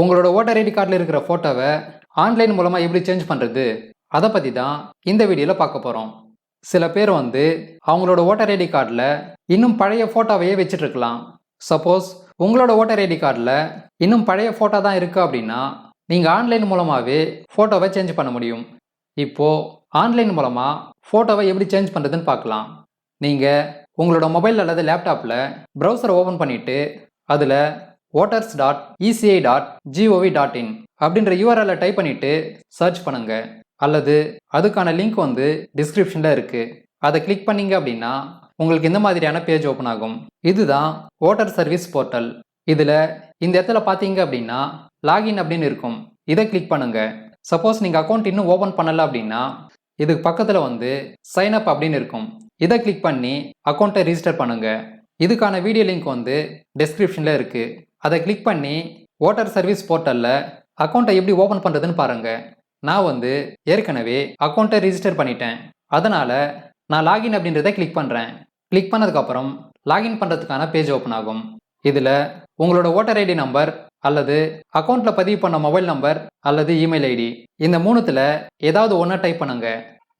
உங்களோட voter ID கார்டில் இருக்கிற ஃபோட்டோவை ஆன்லைன் மூலமாக எப்படி சேஞ்ச் பண்ணுறது அதை பற்றி தான் இந்த வீடியோவில் பார்க்க போகிறோம் சில பேர் வந்து அவங்களோட ஓட்டர் ஐடி கார்டில் இன்னும் பழைய ஃபோட்டோவையே வச்சுட்டு இருக்கலாம் சப்போஸ் உங்களோட ஓட்டர் ஐடி கார்டில் இன்னும் பழைய ஃபோட்டோ தான் இருக்குது அப்படின்னா நீங்கள் ஆன்லைன் மூலமாகவே ஃபோட்டோவை சேஞ்ச் பண்ண முடியும். இப்போது ஆன்லைன் மூலமாக ஃபோட்டோவை எப்படி சேஞ்ச் பண்ணுறதுன்னு பார்க்கலாம். நீங்கள் உங்களோட மொபைல் அல்லது லேப்டாப்பில் ப்ரௌசரை ஓப்பன் பண்ணிவிட்டு அதில் voters dot ECI dot GOV dot in அப்படின்ற யூஆர்எல்ல டைப் பண்ணிவிட்டு சர்ச் பண்ணுங்க. அல்லது அதுக்கான லிங்க் வந்து டிஸ்கிரிப்ஷனில் இருக்குது அதை கிளிக் பண்ணீங்க அப்படின்னா உங்களுக்கு இந்த மாதிரியான பேஜ் ஓப்பன் ஆகும். இதுதான் ஓட்டர் சர்வீஸ் போர்ட்டல் இதில் இந்த இடத்துல பார்த்தீங்க அப்படின்னா லாகின் அப்படின்னு இருக்கும். இதை கிளிக் பண்ணுங்க. சப்போஸ் நீங்கள் அக்கௌண்ட் இன்னும் ஓப்பன் பண்ணலை அப்படின்னா இதுக்கு பக்கத்தில் வந்து சைன் அப் அப்படின்னு இருக்கும். இதை கிளிக் பண்ணி அக்கௌண்ட்டை ரிஜிஸ்டர் பண்ணுங்க. இதுக்கான வீடியோ லிங்க் வந்து டெஸ்கிரிப்ஷனில் இருக்குது அதை கிளிக் பண்ணி ஓட்டர் சர்வீஸ் போர்ட்டலில் அக்கௌண்ட்டை எப்படி ஓப்பன் பண்ணுறதுன்னு பாருங்கள் நான் வந்து ஏற்கனவே அக்கௌண்ட்டை ரிஜிஸ்டர் பண்ணிட்டேன். அதனால் நான் லாகின் அப்படின்றத கிளிக் பண்ணுறேன் கிளிக் பண்ணதுக்கப்புறம் லாகின் பண்ணுறதுக்கான பேஜ் ஓப்பன் ஆகும். இதில் உங்களோட ஓட்டர் ஐடி நம்பர் அல்லது அக்கௌண்ட்டில் பதிவு பண்ண மொபைல் நம்பர் அல்லது இமெயில் ஐடி இந்த மூணுத்தில் ஏதாவது ஒன்றை டைப் பண்ணுங்க.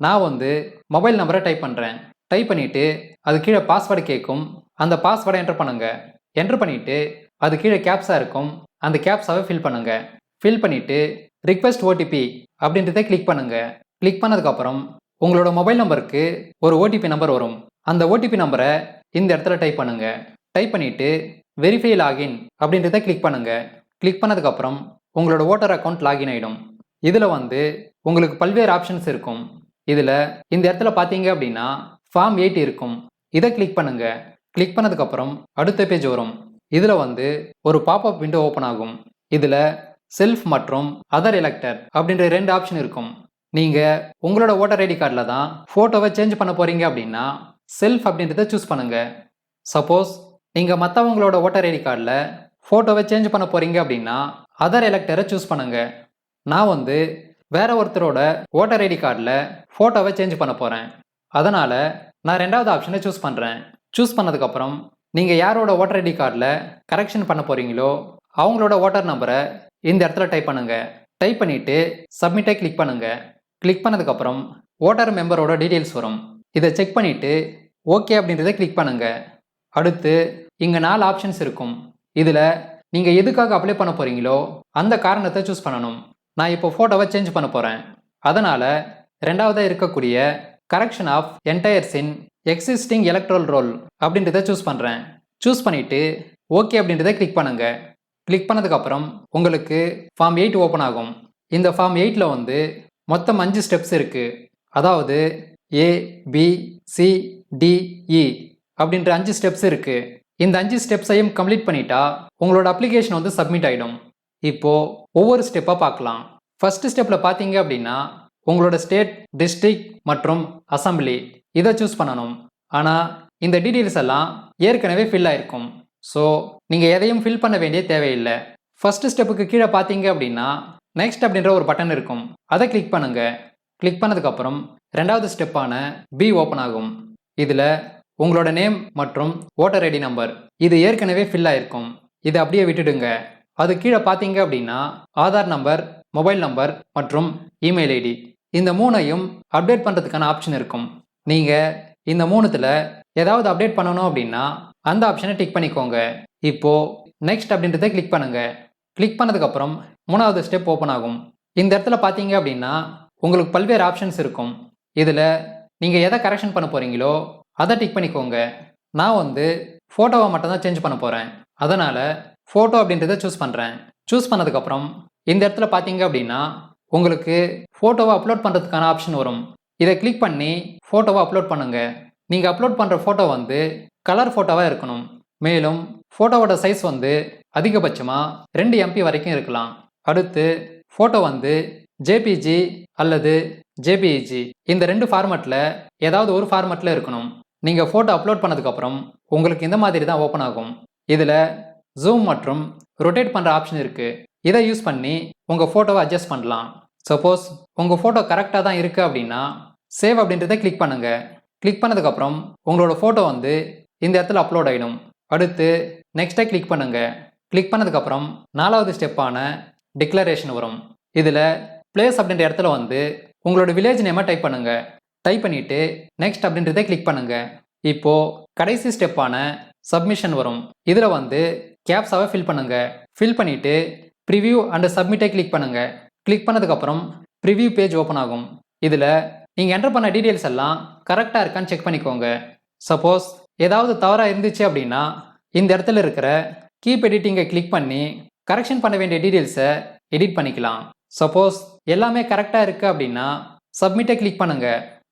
நான் வந்து மொபைல் நம்பரை டைப் பண்ணுறேன் டைப் பண்ணிவிட்டு அது கீழே பாஸ்வேர்டு கேட்கும். அந்த பாஸ்வேர்டை என்டர் பண்ணுங்க. என்டர் பண்ணிவிட்டு அது கீழே கேப்ஸாக இருக்கும். அந்த கேப்ஸாவை ஃபில் பண்ணுங்க. ஃபில் பண்ணிவிட்டு ரிக்வெஸ்ட் ஓடிபி அப்படின்றத கிளிக் பண்ணுங்க. கிளிக் பண்ணதுக்கப்புறம் உங்களோட மொபைல் நம்பருக்கு ஒரு ஓடிபி நம்பர் வரும். அந்த ஓடிபி நம்பரை இந்த இடத்துல டைப் பண்ணுங்க. டைப் பண்ணிவிட்டு வெரிஃபை லாகின் அப்படின்றத கிளிக் பண்ணுங்க. கிளிக் பண்ணதுக்கப்புறம் உங்களோட ஓட்டர் அக்கௌண்ட் லாகின் ஆகிடும் இதில் வந்து உங்களுக்கு பல்வேறு ஆப்ஷன்ஸ் இருக்கும். இதில் இந்த இடத்துல பார்த்தீங்க அப்படின்னா ஃபார்ம் எயிட் இருக்கும். இதை கிளிக் பண்ணுங்கள் கிளிக் பண்ணதுக்கப்புறம் அடுத்த பேஜ் வரும். இதில் வந்து ஒரு பாப்அப் விண்டோ ஓப்பன் ஆகும். இதில் செல்ஃப் மற்றும் அதர் எலெக்டர் அப்படின்ற ரெண்டு ஆப்ஷன் இருக்கும். நீங்கள் உங்களோட ஓட்டர் ஐடி கார்டில் தான் ஃபோட்டோவை சேஞ்ச் பண்ண போகிறீங்க அப்படின்னா செல்ஃப் அப்படின்றத சூஸ் பண்ணுங்கள் சப்போஸ் நீங்கள் மற்றவங்களோட ஓட்டர் ஐடி கார்டில் ஃபோட்டோவை சேஞ்ச் பண்ண போகிறீங்க அப்படின்னா அதர் எலெக்டரை சூஸ் பண்ணுங்கள் நான் வந்து வேற ஒருத்தரோட ஓட்டர் ஐடி கார்டில் ஃபோட்டோவை சேஞ்ச் பண்ண போகிறேன் அதனால் நான் ரெண்டாவது ஆப்ஷனை சூஸ் பண்ணுறேன் சூஸ் பண்ணதுக்கப்புறம் நீங்கள் யாரோட ஓட்டர் ஐடி கார்டில் கரெக்ஷன் பண்ண போகிறீங்களோ அவங்களோட ஓட்டர் நம்பரை இந்த இடத்துல டைப் பண்ணுங்க. டைப் பண்ணிவிட்டு சப்மிட்டை கிளிக் பண்ணுங்க. கிளிக் பண்ணதுக்கப்புறம் ஓட்டர் மெம்பரோட டீட்டெயில்ஸ் வரும். இதை செக் பண்ணிவிட்டு ஓகே அப்படின்றத கிளிக் பண்ணுங்க. அடுத்து இங்கே நாலு ஆப்ஷன்ஸ் இருக்கும். இதில் நீங்கள் எதுக்காக அப்ளை பண்ண போகிறீங்களோ அந்த காரணத்தை சூஸ் பண்ணணும். நான் இப்போ ஃபோட்டோவை சேஞ்ச் பண்ண போகிறேன் அதனால் ரெண்டாவதாக இருக்கக்கூடிய correction of entries in existing electoral roll அப்படின்றத சூஸ் பண்ணுறேன் சூஸ் பண்ணிவிட்டு ஓகே அப்படின்றத கிளிக் பண்ணுங்க. கிளிக் பண்ணதுக்கப்புறம் உங்களுக்கு ஃபார்ம் எயிட் ஓப்பன் ஆகும். இந்த ஃபார்ம் எயிட்டில் வந்து மொத்தம் அஞ்சு ஸ்டெப்ஸ் இருக்குது அதாவது ஏ பி சி டிஇ அப்படின்ற அஞ்சு ஸ்டெப்ஸ் இருக்குது இந்த அஞ்சு ஸ்டெப்ஸையும் கம்ப்ளீட் பண்ணிட்டா உங்களோட அப்ளிகேஷன் வந்து சப்மிட் ஆகிடும் இப்போது ஒவ்வொரு ஸ்டெப்பாக பார்க்கலாம். ஃபஸ்ட்டு ஸ்டெப்பில் பார்த்தீங்க அப்படின்னா உங்களோட ஸ்டேட் டிஸ்ட்ரிக்ட் மற்றும் அசம்பிளி. இதை சூஸ் பண்ணணும். ஆனால் இந்த டீட்டெயில்ஸ் எல்லாம் ஏற்கனவே ஃபில் ஆயிருக்கும். ஸோ நீங்கள் எதையும் ஃபில் பண்ண வேண்டிய தேவையில்லை. ஃபர்ஸ்ட் ஸ்டெப்புக்கு கீழே பார்த்தீங்க அப்படின்னா நெக்ஸ்ட் அப்படின்ற ஒரு பட்டன் இருக்கும். அதை கிளிக் பண்ணுங்க. கிளிக் பண்ணதுக்கப்புறம் ரெண்டாவது ஸ்டெப்பான பி ஓப்பன் ஆகும். இதில் உங்களோட நேம் மற்றும் ஓட்டர் ஐடி நம்பர் இது ஏற்கனவே ஃபில் ஆயிருக்கும். இதை அப்படியே விட்டுடுங்க. அது கீழே பார்த்தீங்க அப்படின்னா ஆதார் நம்பர் மொபைல் நம்பர் மற்றும் இமெயில் ஐடி இந்த மூணையும் அப்டேட் பண்ணுறதுக்கான ஆப்ஷன் இருக்கும். நீங்கள் இந்த மூணுத்தில் ஏதாவது அப்டேட் பண்ணணும் அப்படின்னா அந்த ஆப்ஷனை டிக் பண்ணிக்கோங்க. இப்போது நெக்ஸ்ட் அப்படின்றத கிளிக் பண்ணுங்கள் கிளிக் பண்ணதுக்கப்புறம் மூணாவது ஸ்டெப் ஓப்பன் ஆகும். இந்த இடத்துல பார்த்தீங்க அப்படின்னா உங்களுக்கு பல்வேறு ஆப்ஷன்ஸ் இருக்கும். இதில் நீங்கள் எதை கரெக்ஷன் பண்ண போகிறீங்களோ அதை டிக் பண்ணிக்கோங்க. நான் வந்து ஃபோட்டோவை மட்டும்தான் சேஞ்ச் பண்ண போகிறேன் அதனால் ஃபோட்டோ அப்படின்றத சூஸ் பண்ணுறேன் சூஸ் பண்ணதுக்கப்புறம் இந்த இடத்துல பார்த்தீங்க அப்படின்னா உங்களுக்கு ஃபோட்டோவை அப்லோட் பண்ணுறதுக்கான ஆப்ஷன் வரும். இதை கிளிக் பண்ணி ஃபோட்டோவை அப்லோட் பண்ணுங்கள் நீங்கள் அப்லோட் பண்ணுற ஃபோட்டோ வந்து கலர் ஃபோட்டோவாக இருக்கணும். மேலும் ஃபோட்டோவோட சைஸ் வந்து அதிகபட்சமாக ரெண்டு எம்பி வரைக்கும் இருக்கலாம். அடுத்து ஃபோட்டோ வந்து ஜேபிஜி அல்லது ஜேபிஇஜி இந்த ரெண்டு ஃபார்மேட்டில் ஏதாவது ஒரு ஃபார்மேட்டில் இருக்கணும். நீங்கள் ஃபோட்டோ அப்லோட் பண்ணதுக்கப்புறம் உங்களுக்கு இந்த மாதிரி தான் ஓப்பன் ஆகும். இதில் ஜூம் மற்றும் ரொட்டேட் பண்ணுற ஆப்ஷன் இருக்குது இதை யூஸ் பண்ணி உங்கள் ஃபோட்டோவை அட்ஜஸ்ட் பண்ணலாம். சப்போஸ் உங்கள் ஃபோட்டோ கரெக்டாக தான் இருக்குது அப்படின்னா சேவ் அப்படின்றத கிளிக் பண்ணுங்கள் கிளிக் பண்ணதுக்கப்புறம் உங்களோட ஃபோட்டோ வந்து இந்த இடத்துல அப்லோட் ஆகிடும் அடுத்து நெக்ஸ்ட்டை கிளிக் பண்ணுங்கள் கிளிக் பண்ணதுக்கப்புறம் நாலாவது ஸ்டெப்பான டிக்ளரேஷன் வரும். இதில் பிளேஸ் அப்படின்ற இடத்துல வந்து உங்களோட வில்லேஜ் நேமை டைப் பண்ணுங்க. டைப் பண்ணிட்டு நெக்ஸ்ட் அப்படின்றத கிளிக் பண்ணுங்க. இப்போது கடைசி ஸ்டெப்பான சப்மிஷன் வரும். இதில் வந்து கேப்ஸாவை ஃபில் பண்ணுங்க. ஃபில் பண்ணிவிட்டு ப்ரிவியூ அண்ட் சப்மிட்டை கிளிக் பண்ணுங்க. கிளிக் பண்ணதுக்கப்புறம் ப்ரிவியூ பேஜ் ஓப்பன் ஆகும். இதில் நீங்கள் என்டர் பண்ண டீட்டெயில்ஸ் எல்லாம் கரெக்டாக இருக்கான்னு செக் பண்ணிக்கோங்க. சப்போஸ் ஏதாவது தவறாக இருந்துச்சு அப்படின்னா இந்த இடத்துல இருக்கிற கீப் எடிட்டிங்கை கிளிக் பண்ணி கரெக்ஷன் பண்ண வேண்டிய டீட்டெயில்ஸை எடிட் பண்ணிக்கலாம். சப்போஸ் எல்லாமே கரெக்டாக இருக்குது அப்படின்னா சப்மிட்டை கிளிக் பண்ணுங்க.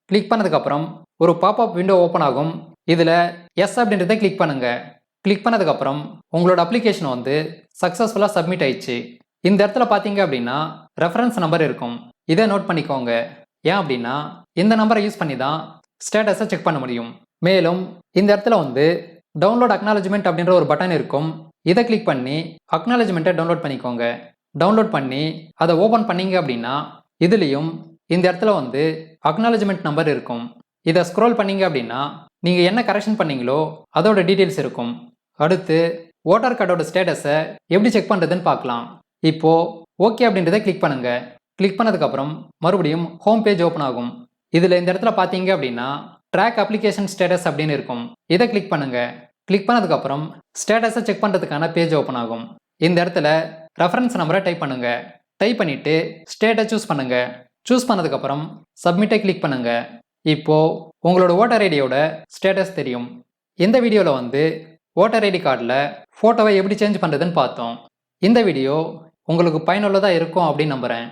கிளிக் பண்ணதுக்கப்புறம் ஒரு பாப்அப் விண்டோ ஓப்பன் ஆகும். இதில் எஸ் அப்படின்றத கிளிக் பண்ணுங்கள் கிளிக் பண்ணதுக்கப்புறம் உங்களோட அப்ளிகேஷன் வந்து சக்ஸஸ்ஃபுல்லாக சப்மிட் ஆயிடுச்சு. இந்த இடத்துல பார்த்தீங்க அப்படின்னா ரெஃபரன்ஸ் நம்பர் இருக்கும். இதை நோட் பண்ணிக்கோங்க. ஏன் அப்படின்னா இந்த நம்பரை யூஸ் பண்ணி தான் ஸ்டேட்டஸை செக் பண்ண முடியும். மேலும் இந்த இடத்துல வந்து டவுன்லோட் அக்னாலஜ்மெண்ட் அப்படின்ற ஒரு பட்டன் இருக்கும். இதை கிளிக் பண்ணி அக்னாலஜ்மெண்ட்டை டவுன்லோட் பண்ணிக்கோங்க. டவுன்லோட் பண்ணி அதை ஓப்பன் பண்ணீங்க அப்படின்னா இதுலேயும் இந்த இடத்துல வந்து அக்னாலஜ்மெண்ட் நம்பர் இருக்கும். இதை ஸ்க்ரோல் பண்ணீங்க அப்படின்னா நீங்கள் என்ன கரெக்ஷன் பண்ணீங்களோ அதோட டீட்டெயில்ஸ் இருக்கும். அடுத்து ஓட்டர் கார்டோட ஸ்டேட்டஸை எப்படி செக் பண்ணுறதுன்னு பார்க்கலாம். இப்போ ஓகே அப்படின்றத கிளிக் பண்ணுங்க. கிளிக் பண்ணதுக்கப்புறம் மறுபடியும் ஹோம் பேஜ் ஓப்பன் ஆகும். இதில் இந்த இடத்துல பார்த்தீங்க அப்படின்னா ட்ராக் அப்ளிகேஷன் ஸ்டேட்டஸ் அப்படின்னு இருக்கும். இதை கிளிக் பண்ணுங்க. கிளிக் பண்ணதுக்கப்புறம் ஸ்டேட்டஸை செக் பண்ணுறதுக்கான பேஜ் ஓப்பன் ஆகும். இந்த இடத்துல ரெஃபரன்ஸ் நம்பரை டைப் பண்ணுங்க. டைப் பண்ணிட்டு ஸ்டேட்டை சூஸ் பண்ணுங்க. சூஸ் பண்ணதுக்கப்புறம் சப்மிட்டை கிளிக் பண்ணுங்க. இப்போ உங்களோட ஓட்டர் ஐடியோட ஸ்டேட்டஸ் தெரியும். இந்த வீடியோவில் வந்து ஓட்டர் ஐடி கார்டில் ஃபோட்டோவை எப்படி சேஞ்ச் பண்ணுறதுன்னு பார்த்தோம். இந்த வீடியோ உங்களுக்கு பயனுள்ளதாக இருக்கும் அப்படின்னு நம்புகிறேன்